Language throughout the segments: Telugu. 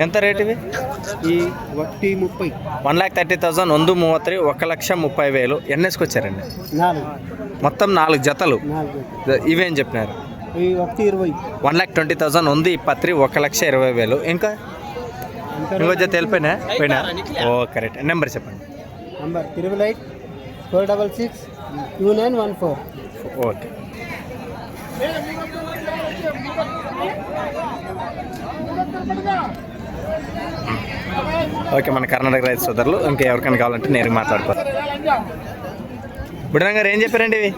ఎంత ರೇಟ್ ಇವೆ ಈ ಒಟ್ಟಿ ಮುಪ್ಪೈ వన్ ల్యాక్ థర్టీ థౌసండ్ ಒಂದು ಮೂವತ್ತು ರೀ ఒక లక్ష ముప్పై వేలు ఎన్నేసుకొచ్చారండి నాలుగు మొత్తం నాలుగు జతలు నాలుగు ఇవేం చెప్పినారు ఈ ఒకటి ఇరవై వన్ ల్యాక్ ట్వంటీ థౌసండ్ ఉంది ఇప్పత్తి ರೀ ఒక లక్ష ఇరవై వేలు ఇంకా ఇంకో జత వెళ్ళిపోయినా పోయినా ఓ కరెక్ట్ నెంబర్ చెప్పండి number triple eight four double six two nine one four okay okay మన కర్ణాటక రైతు సోదరులు ఇంకా ఎవరికైనా కావాలంటే నేరుగా మాట్లాడుకోవాలి బుడన గారు ఏం చెప్పారండి ఇవి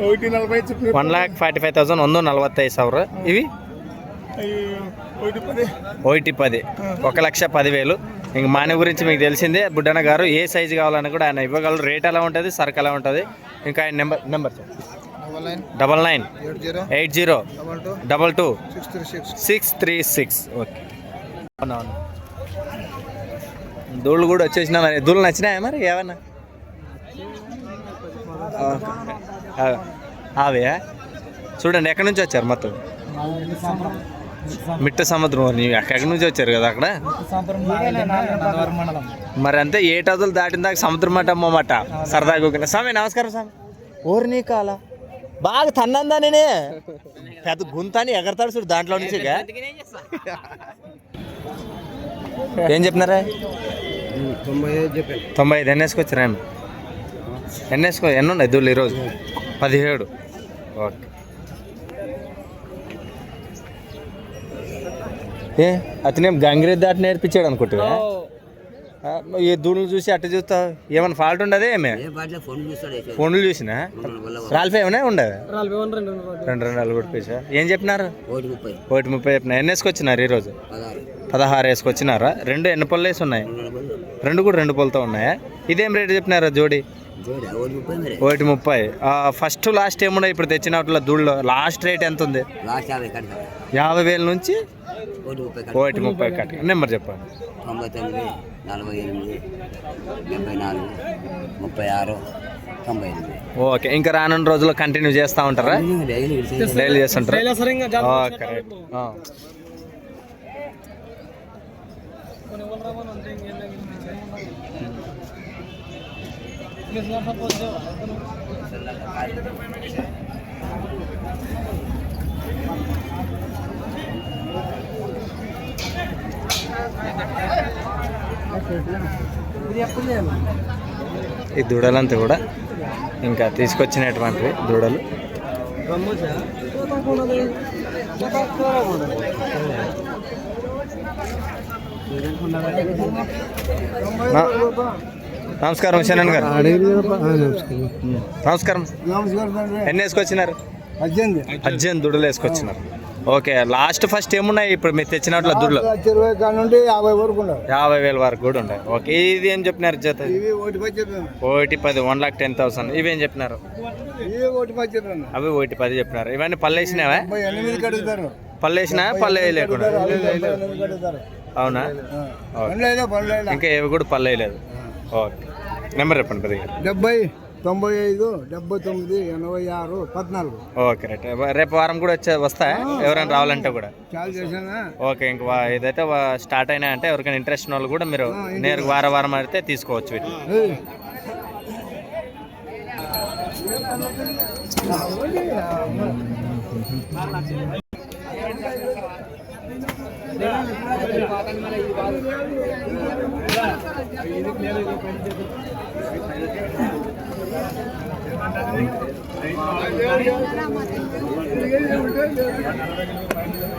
ఒకటి నలభై చెప్పి one lakh forty five thousand ಒಂದು ನಲ್ವತ್ತೈದು ಸಾವಿರ ఇవి ఒకటి పది ఒకటి పది ఒక లక్ష పదివేలు ఇంక మాని గురించి మీకు తెలిసిందే బుడ్డన్న గారు ఏ సైజు కావాలని కూడా ఆయన ఇవ్వగలరు రేట్ ఎలా ఉంటుంది సరుకు ఎలా ఉంటుంది ఇంకా ఆయన number number double nine double nine eight zero eight zero double two double two six three six six three six okay అవునవును దూళ్ళు కూడా వచ్చేసినా మరి. దూళ్ళు నచ్చినాయా మరి ఏమన్నా? అవే చూడండి ఎక్కడి నుంచి వచ్చారు మొత్తం? మిట్ట సముద్రం అని. ఎక్కడి నుంచి వచ్చారు కదా అక్కడ? మరి అంతే ఏటదులు దాటిన దాకా సముద్రం మాట అమ్మమాట సరదాగా. స్వామి నమస్కారం స్వామి. ఓరి నీ కాల. బాగా తన్నందా నేనే పెద్ద గుంతాని ఎగరతాడు చూడు దాంట్లో నుంచి ఏం చెప్పినారా? తొంభై ఐదు చెప్పాను తొంభై ఎన్ని వేసుకొచ్చారా ఎన్ని వేసుకో ఎన్ని ఉన్నాయి దూళ్ళు ఈరోజు పదిహేడు. ఓకే. ఏ అతనేం గంగిరెద్ది దాటి నేర్పించాడు అనుకుంటున్నా ఈ దూళ్ళు చూసి అట్ట చూస్తావు ఏమైనా ఫాల్ట్ ఉండదే ఏమే? ఫోన్లు చూసినా? రాల్ఫే ఏమైనా ఉండదు? రెండు రెండు నాలుగు పీసా ఏం చెప్పినారు? ఒకటి ముప్పై. చెప్పిన. ఎన్ని వేసుకొచ్చినారు ఈరోజు? పదహారు. వేసుకొచ్చినారా? రెండు ఎన్ని పళ్ళు వేసి ఉన్నాయి? రెండు కూడా రెండు పళ్ళతో ఉన్నాయా? ఇదేం రేటు చెప్పినారా జోడి? ఒకటి ముప్పై. ఫస్ట్ లాస్ట్ ఏమున్నా ఇప్పుడు తెచ్చిన వాటిలో దూళ్ళలో లాస్ట్ రేట్ ఎంత ఉంది? లాస్ట్ యాభై వేల నుంచి ఒకటి ముప్పై కట్. నెంబర్ చెప్పండి. తొంభై తొమ్మిది నలభై ఎనిమిది డెబ్బై నాలుగు ముప్పై ఆరు తొంభై ఎనిమిది. ఓకే. ఇంకా రానున్న రోజుల్లో కంటిన్యూ చేస్తూ ఉంటారా? డైలీ డైలీ చేస్తుంటారా? కరెక్ట్ ఈ దూడలంతా కూడా ఇంకా తీసుకొచ్చినటువంటివి దూడలు. నమస్కారం శరణ్ గారు. నమస్కారం. ఎన్ని వేసుకొచ్చినారు? పద్దెనిమిది. దుడ్లు వేసుకొచ్చినారు. ఓకే లాస్ట్ ఫస్ట్ ఏమున్నాయి? ఇప్పుడు మీరు తెచ్చినట్లు దుడ్లు. యాభై వరకు ఉన్నారు యాభై వేల వరకు కూడా ఉన్నాయి. ఓకే ఇది ఏం చెప్పినారు జత? ఒకటి పది వన్ లాక్ టెన్ థౌసండ్. ఇవేం చెప్పినారు? ఇవి ఒకటి పది చెప్పాను. అవి ఒకటి పది చెప్పినారు. ఇవన్నీ పళ్ళు వేసినావా? పళ్ళు వేసినా ఎనిమిది కడుగుతారు అవునా? ఇంకా ఏవి కూడా పళ్ళు వేయలేదు. ఓకే. నెంబర్ చెప్పండి పది డెబ్బై తొంభై ఐదు డెబ్బై తొమ్మిది ఎనభై ఆరు పద్నాలుగు. Okay right. రేపు వారం కూడా వచ్చే వస్తాయా? ఎవరైనా రావాలంటే కూడా. ఓకే ఇంక ఏదైతే స్టార్ట్ అయినా అంటే ఎవరికైనా ఇంట్రెస్ట్ ఉన్న వాళ్ళు కూడా మీరు నేరుగా వారం వారం అయితే తీసుకోవచ్చు వీటిని.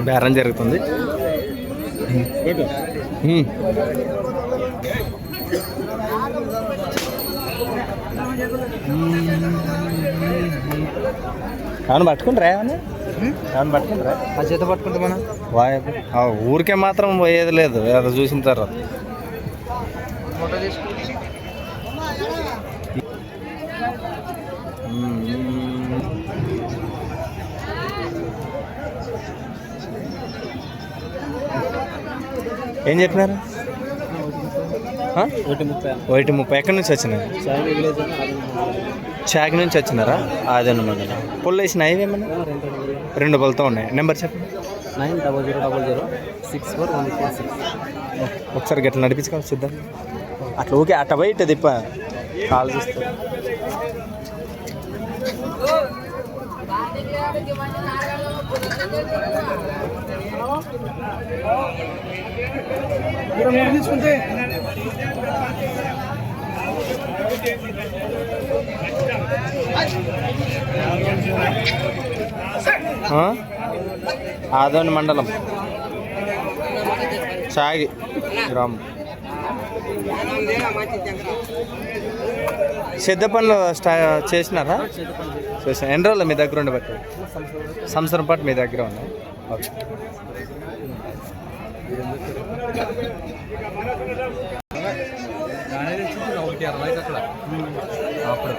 బేరం జరుగుతుంది. అవును పట్టుకుంటారా ఏమన్నా? అవును పట్టుకుంటారా? ఆ చేత పట్టుకుంటే మనం వాయ్ ఊరికే మాత్రం పోయేది లేదు అది చూసిన తర్వాత. ఏం చెప్పినారు? ఒకటి ముప్పై. ఎక్కడి నుంచి వచ్చినారు చాక్ నుంచి వచ్చినారా? అదనమాట పుల్ల వేసిన ఇవేమన్నా రెండు పళ్ళతో ఉన్నాయి. నెంబర్ చెప్పండి nine double zero double zero six four one four six. ఒకసారి గట్ల నడిపించుకోవాలి చూద్దాం. అట్లా ఓకే అట్ట ఇట్ట తిప్ప. కాల్ చూస్తే. తీసుకుంటే. ఆదోని మండలం. సాగి గ్రామం. సిద్ధ పనులు స్టా చేసినారా? చేసిన. ఎన్ని రోజులు మీ దగ్గర ఉండి బట్టి సంవత్సరం పాటు మీ దగ్గర ఉంది ఓకే. ఒకటి అరవైకి అక్కడ. అప్పుడు